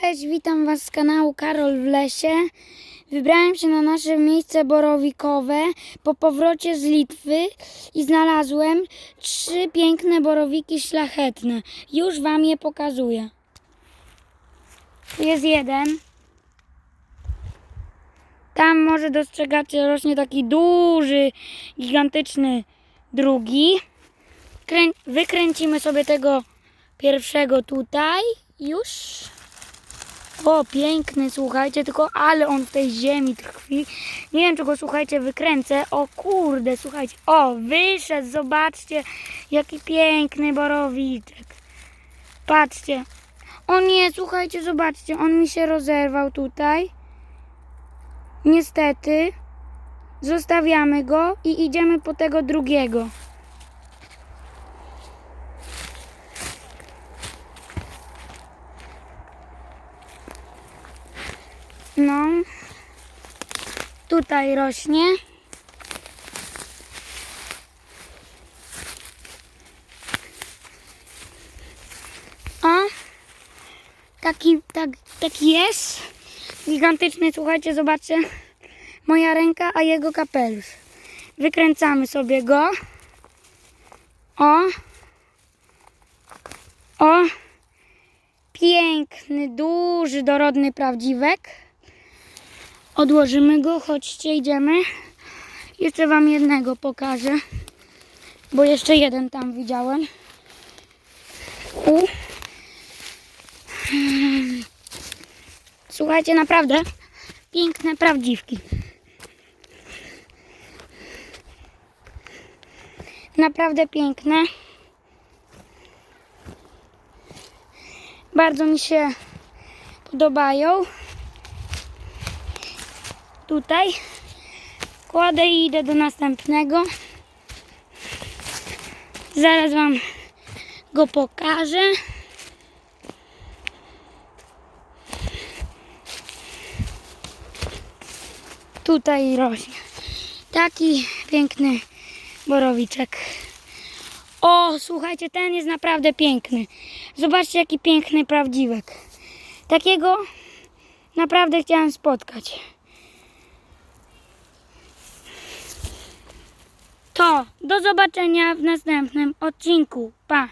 Cześć, witam Was z kanału Karol w lesie. Wybrałem się na nasze miejsce borowikowe po powrocie z Litwy i znalazłem trzy piękne borowiki szlachetne. Już Wam je pokazuję. Tu jest jeden. Tam może dostrzegacie rośnie taki duży, gigantyczny drugi. Krę- wykręcimy sobie tego pierwszego tutaj. Już. O, piękny, słuchajcie, tylko ale on w tej ziemi tkwi. Nie wiem, czy go, słuchajcie, wykręcę. O kurde, słuchajcie. O, wyszedł, zobaczcie, jaki piękny borowiczek. Patrzcie. O nie, słuchajcie, zobaczcie, on mi się rozerwał tutaj. Niestety. Zostawiamy go i idziemy po tego drugiego. No. Tutaj rośnie. O. Taki, tak, taki jest. Gigantyczny, słuchajcie, zobaczcie. Moja ręka, a jego kapelusz. Wykręcamy sobie go. O. O. Piękny, duży, dorodny prawdziwek. Odłożymy go, chodźcie, idziemy. Jeszcze wam jednego pokażę, bo jeszcze jeden tam widziałem. U. Słuchajcie, naprawdę piękne prawdziwki. Naprawdę piękne. Bardzo mi się podobają. Tutaj kładę i idę do następnego. Zaraz Wam go pokażę. Tutaj rośnie. Taki piękny borowiczek. O, słuchajcie, ten jest naprawdę piękny. Zobaczcie, jaki piękny prawdziwek. Takiego naprawdę chciałam spotkać. Do zobaczenia w następnym odcinku. Pa!